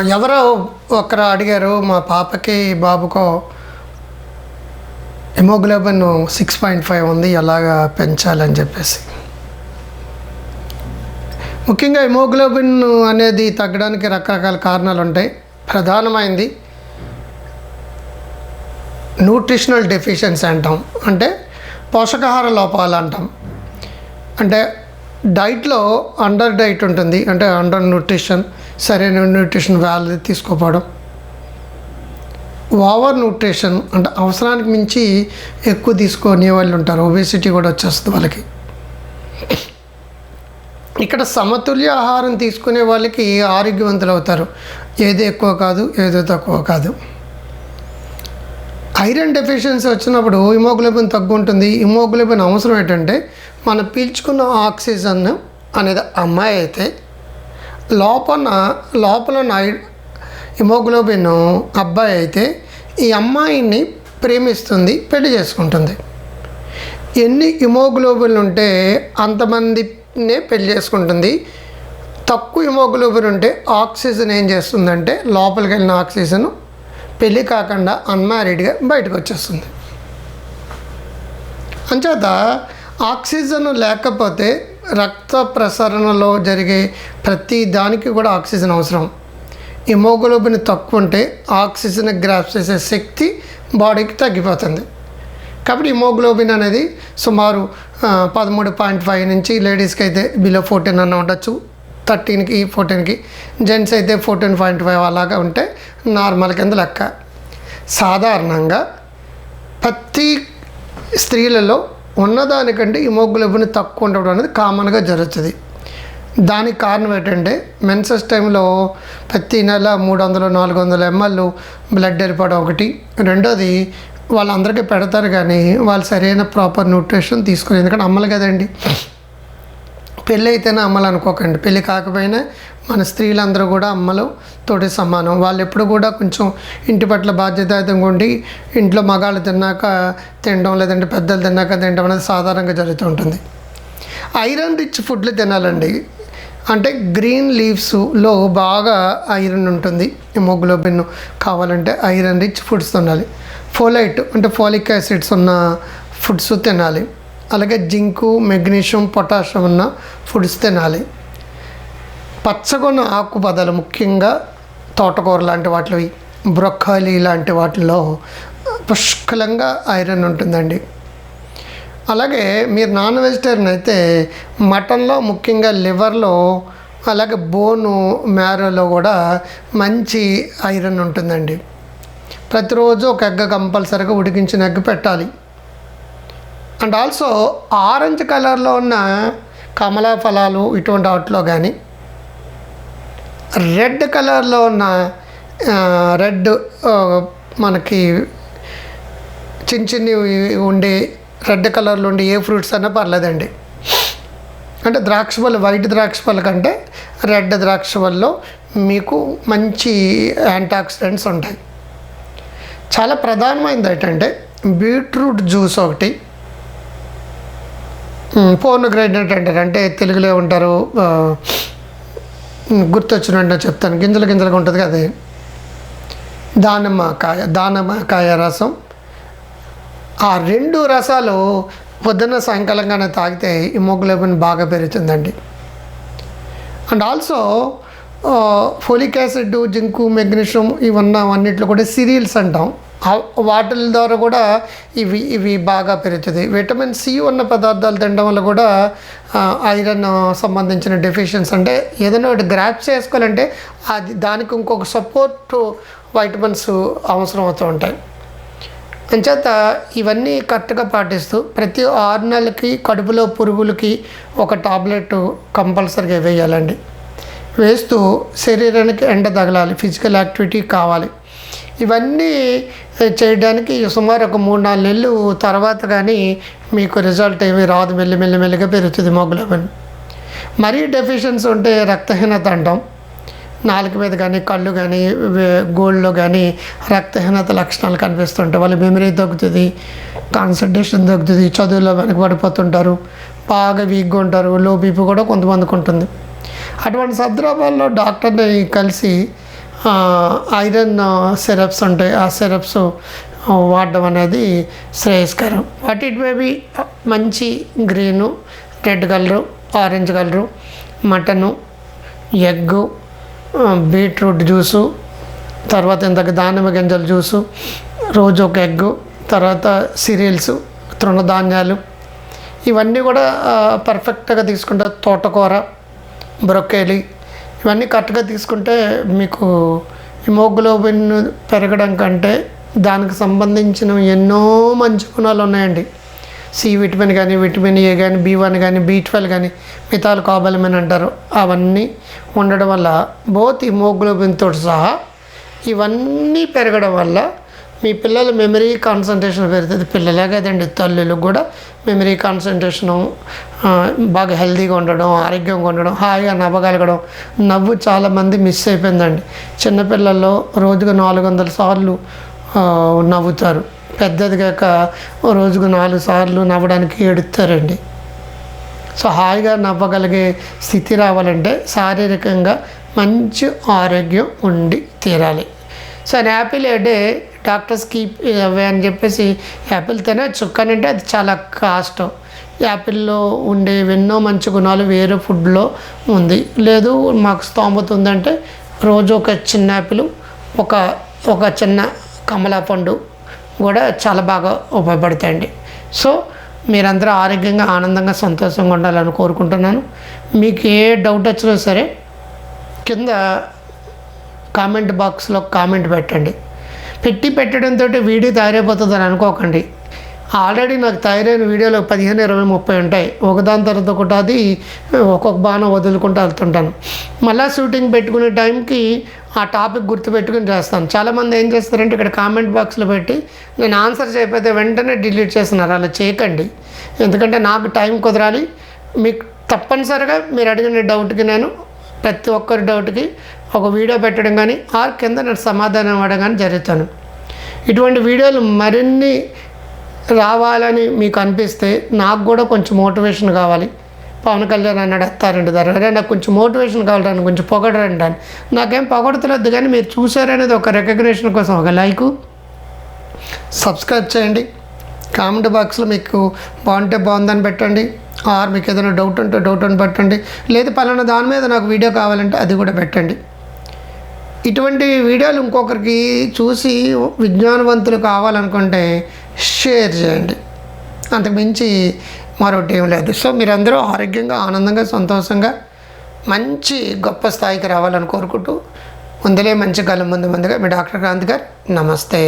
ఎవరో ఒకరు అడిగారు మా పాపకి బాబుకో హిమోగ్లోబిన్ సిక్స్ పాయింట్ ఫైవ్ ఉంది ఎలాగా పెంచాలని చెప్పేసి. ముఖ్యంగా హిమోగ్లోబిన్ అనేది తగ్గడానికి రకరకాల కారణాలు ఉంటాయి. ప్రధానమైంది న్యూట్రిషనల్ డెఫిషియన్సీ అంటాం. అంటే పోషకాహార లోపాలు అంటాం. అంటే డైట్లో అండర్ డైట్ ఉంటుంది. అంటే అండర్ న్యూట్రిషన్. సరైన న్యూట్రిషన్ వ్యాలీ తీసుకోపోవడం. ఓవర్ న్యూట్రిషన్ అంటే అవసరానికి మించి ఎక్కువ తీసుకునే వాళ్ళు ఉంటారు. ఒబేసిటీ కూడా వచ్చేస్తుంది వాళ్ళకి. ఇక్కడ సమతుల్య ఆహారం తీసుకునే వాళ్ళకి ఆరోగ్యవంతులు అవుతారు. ఏది ఎక్కువ కాదు ఏదో తక్కువ కాదు. ఐరన్ డెఫిషియన్సీ వచ్చినప్పుడు హిమోగ్లోబిన్ తగ్గు ఉంటుంది హిమోగ్లోబిన్ అవసరం ఏంటంటే మనం పీల్చుకున్న ఆక్సిజన్ అనేది అమ్మాయి అయితే లోపల లోపల ఉన్న హిమోగ్లోబిన్ అబ్బాయి అయితే ఈ అమ్మాయిని ప్రేమిస్తుంది పెళ్ళి చేసుకుంటుంది. ఎన్ని హిమోగ్లోబిన్ ఉంటే అంతమందినే పెళ్ళి చేసుకుంటుంది. తక్కువ హిమోగ్లోబిన్ ఉంటే ఆక్సిజన్ ఏం చేస్తుందంటే లోపలికి వెళ్ళిన ఆక్సిజన్ పెళ్ళి కాకుండా అన్మ్యారీడ్గా బయటకు వచ్చేస్తుంది అంచేత ఆక్సిజన్ లేకపోతే రక్త ప్రసరణలో జరిగే ప్రతి దానికి కూడా ఆక్సిజన్ అవసరం. హిమోగ్లోబిన్ తక్కువ ఉంటే ఆక్సిజన్ గ్రాప్ చేసే శక్తి బాడీకి తగ్గిపోతుంది. కాబట్టి హిమోగ్లోబిన్ అనేది సుమారు పదమూడు పాయింట్ ఫైవ్ నుంచి లేడీస్కి అయితే బిలో ఫోర్టీన్ అన్న ఉండొచ్చు. థర్టీన్కి ఫోర్టీన్కి జెంట్స్ అయితే ఫోర్టీన్ పాయింట్ ఫైవ్ అలాగా ఉంటే నార్మల్ కింద లెక్క. సాధారణంగా ప్రతి స్త్రీలలో ఉన్నదానికంటే హిమోగ్లోబిన్ తక్కువ ఉండడం అనేది కామన్గా జరుగుతుంది. దానికి కారణం ఏంటంటే మెన్సెస్ టైంలో ప్రతి నెల మూడు వందలు నాలుగు వందల ఎంఎల్ బ్లడ్ ఏర్పడం ఒకటి. రెండోది వాళ్ళందరికీ పెడతారు కానీ వాళ్ళు సరైన ప్రాపర్ న్యూట్రిషన్ తీసుకుని ఎందుకంటే అమ్మలు కదండి. పెళ్ళి అయితేనే అమ్మలు అనుకోకండి. పెళ్ళి కాకపోయినా మన స్త్రీలందరూ కూడా అమ్మలు తోటి సమానం. వాళ్ళు ఎప్పుడు కూడా కొంచెం ఇంటి పట్ల బాధ్యతాయుతంగా ఉండి ఇంట్లో మగాళ్ళు తిన్నాక తినడం లేదంటే పెద్దలు తిన్నాక తినడం అనేది సాధారణంగా జరుగుతూ ఉంటుంది. ఐరన్ రిచ్ ఫుడ్లు తినాలండి. అంటే గ్రీన్ లీవ్స్లో బాగా ఐరన్ ఉంటుంది. హిమోగ్లోబిన్ కావాలంటే ఐరన్ రిచ్ ఫుడ్స్ తినాలి. ఫోలైట్ అంటే ఫోలిక్ యాసిడ్స్ ఉన్న ఫుడ్స్ తినాలి. అలాగే జింకు మెగ్నీషియం పొటాషియం ఉన్న ఫుడ్స్ తినాలి. పచ్చగొన్న ఆకుపదలు ముఖ్యంగా తోటకూర లాంటి వాటివి బ్రొక్కాలి లాంటి వాటిలో పుష్కలంగా ఐరన్ ఉంటుందండి. అలాగే మీరు నాన్ వెజిటేరియన్ అయితే మటన్లో ముఖ్యంగా లివర్లో అలాగే బోను మ్యారోలో కూడా మంచి ఐరన్ ఉంటుందండి. ప్రతిరోజు ఒక ఎగ్గ కంపల్సరీగా ఉడికించిన ఎగ్ పెట్టాలి. అండ్ ఆల్సో ఆరెంజ్ కలర్లో ఉన్న కమలా ఫలాలు ఇటువంటి వాటిలో కానీ రెడ్ కలర్లో ఉన్న రెడ్ మనకి చిన్న చిన్ని ఉండే రెడ్ కలర్లో ఉండే ఏ ఫ్రూట్స్ అయినా పర్లేదండి. అంటే ద్రాక్ష పళ్ళు వైట్ ద్రాక్ష పళ్ళ కంటే రెడ్ ద్రాక్ష పళ్ళలో మీకు మంచి యాంటాక్సిడెంట్స్ ఉంటాయి. చాలా ప్రధానమైనది ఏంటంటే బీట్రూట్ జ్యూస్ ఒకటి పోర్న్ గ్రైండెంట్ అంటారు అంటే తెలుగులో ఉంటారు. గుర్తొచ్చినట్టు చెప్తాను. గింజలు గింజలుగా ఉంటుంది కదా అది. దానిమ్మ కాయ రసం. ఆ రెండు రసాలు పొద్దున్న సాయంకాలంగానే తాగితే హిమోగ్లోబిన్ బాగా పెరుగుతుందండి. And also folic acid zinc magnesium ఇవన్న అన్నిట్లో కూడా సిరియల్స్ అంటాం. వాటిల ద్వారా కూడా ఇవి ఇవి బాగా పెరుగుతుంది విటమిన్ సి ఉన్న పదార్థాలు తినడం వల్ల కూడా ఐరన్ సంబంధించిన డెఫిషియన్స్ అంటే ఏదైనా ఒకటి గ్రాప్ చేసుకోవాలంటే అది దానికి ఇంకొక సపోర్ట్ వైటమిన్స్ అవసరం అవుతూ ఉంటాయి. అంచేత ఇవన్నీ కరెక్ట్గా పాటిస్తూ ప్రతి ఆరు నెలలకి కడుపులో పురుగులకి ఒక టాబ్లెట్ కంపల్సరీగా వేయాలండి. వేస్తూ శరీరానికి ఎండ తగలాలి ఫిజికల్ యాక్టివిటీ కావాలి. ఇవన్నీ చేయడానికి సుమారు ఒక మూడు నాలుగు నెలలు తర్వాత కానీ మీకు రిజల్ట్ ఏమీ రాదు మెల్లి మెల్లి మెల్లిగా పెరుగుతుంది మొగ్గులవన్నీ మరీ డెఫిషియన్సీ ఉంటే రక్తహీనత అంటాం. నాలుక మీద కానీ కళ్ళు కానీ గోల్డ్లో కానీ రక్తహీనత లక్షణాలు కనిపిస్తుంటాయి. వాళ్ళ మెమరీ తగ్గుతుంది కాన్సన్ట్రేషన్ తగ్గుతుంది చదువులో వెనకబడిపోతుంటారు బాగా వీక్గా ఉంటారు లో బీపీ కూడా కొంతమందికి ఉంటుంది. అటువంటి సందర్భాల్లో డాక్టర్ని కలిసి ఐరన్ సిరప్స్ ఉంటాయి ఆ సిరప్స్ వాడడం అనేది శ్రేయస్కరం. వాట్ ఇట్ మే బి మంచి green red colour orange colour mutton egg beetroot juice తర్వాత ఇంతకు దానిమ్మ గింజల జ్యూసు రోజు ఒక ఎగ్గు తర్వాత సిరియల్స్ తృణధాన్యాలు ఇవన్నీ కూడా పర్ఫెక్ట్గా తీసుకుంటే తోటకూర బ్రొక్కేలి ఇవన్నీ కరెక్ట్గా తీసుకుంటే మీకు హిమోగ్లోబిన్ పెరగడం కంటే దానికి సంబంధించిన ఎన్నో మంచి గుణాలు ఉన్నాయండి. సి విటమిన్ కానీ విటమిన్ ఏ కానీ బి వన్ కానీ బి ట్వెల్వ్ కానీ మితాలు కాబలమని అంటారు. అవన్నీ ఉండడం వల్ల బోత్ హిమోగ్లోబిన్తో సహా ఇవన్నీ పెరగడం వల్ల మీ పిల్లల మెమరీ కాన్సన్ట్రేషన్ పెరుగుతుంది. పిల్లలే కదండి తల్లులకు కూడా మెమరీ కాన్సన్ట్రేషను బాగా హెల్తీగా ఉండడం ఆరోగ్యంగా ఉండడం హాయిగా నవ్వగలగడం నవ్వు చాలామంది మిస్ అయిపోయిందండి. చిన్నపిల్లల్లో రోజుకు నాలుగు వందల సార్లు నవ్వుతారు. పెద్దదిగాక కాక రోజుకు నాలుగు సార్లు నవ్వడానికి ఎడుతారండి సో హాయిగా నవ్వగలిగే స్థితి రావాలంటే శారీరకంగా మంచి ఆరోగ్యం ఉండి తీరాలి. So an apple a day doctors keep away అని చెప్పేసి యాపిల్ తినచ్చు కానీ అంటే అది చాలా కాస్ట్. యాపిల్లో ఉండే ఎన్నో మంచి గుణాలు వేరే ఫుడ్లో ఉంది. లేదు మాకు స్తోమత ఉందంటే రోజు ఒక చిన్న యాపిల్ ఒక ఒక చిన్న కమలా పండు కూడా చాలా బాగా ఉపయోగపడతాయండి. సో మీరందరూ ఆరోగ్యంగా ఆనందంగా సంతోషంగా ఉండాలని కోరుకుంటున్నాను. మీకు ఏ డౌట్ వచ్చినా సరే కింద కామెంట్ బాక్స్లో కామెంట్ పెట్టండి. పెట్టి పెట్టడంతో వీడియో తయారైపోతుందని అనుకోకండి. ఆల్రెడీ నాకు తయారైన వీడియోలో పదిహేను ఇరవై ముప్పై ఉంటాయి. ఒకదాని తర్వాత ఒకటి అది ఒక్కొక్క బాణం వదులుకుంటూ వెళ్తుంటాను. మళ్ళీ షూటింగ్ పెట్టుకునే టైంకి ఆ టాపిక్ గుర్తుపెట్టుకుని చేస్తాను. చాలామంది ఏం చేస్తారంటే ఇక్కడ కామెంట్ బాక్స్లో పెట్టి నేను ఆన్సర్ చేయకపోతే వెంటనే డిలీట్ చేస్తున్నారు. అలా చేయకండి. ఎందుకంటే నాకు టైం కుదరాలి. మీకు తప్పనిసరిగా మీరు అడిగిన డౌట్కి నేను ప్రతి ఒక్కరి డౌట్కి ఒక వీడియో పెట్టడం కానీ ఆర్ కింద నేను సమాధానం ఇవ్వడం కానీ జరుగుతాను. ఇటువంటి వీడియోలు మరిన్ని రావాలని మీకు అనిపిస్తే నాకు కూడా కొంచెం మోటివేషన్ కావాలి. పవన్ కళ్యాణ్ అన్నాడు ఎత్తారండి ధర అరే నాకు కొంచెం మోటివేషన్ కావాలని కొంచెం పొగడరండి అని. నాకేం పొగడతలేదు కానీ మీరు చూసారనేది ఒక రికగ్నేషన్ కోసం ఒక లైకు. సబ్స్క్రైబ్ చేయండి. కామెంట్ బాక్స్లో మీకు బాగుంటే బాగుందని పెట్టండి. ఆర్ మీకు ఏదైనా డౌట్ ఉంటే డౌట్ అని పెట్టండి. లేదు పలానా దాని మీద నాకు వీడియో కావాలంటే అది కూడా పెట్టండి. ఇటువంటి వీడియోలు ఇంకొకరికి చూసి విజ్ఞానవంతులు కావాలనుకుంటే షేర్ చేయండి. అంతకుమించి మరొకటి ఏం లేదు. సో మీరందరూ ఆరోగ్యంగా ఆనందంగా సంతోషంగా మంచి గొప్ప స్థాయికి రావాలని కోరుకుంటూ ముందులే మంచి కాలం ముందు ముందుగా మీ డాక్టర్ క్రాంతి గారు నమస్తే.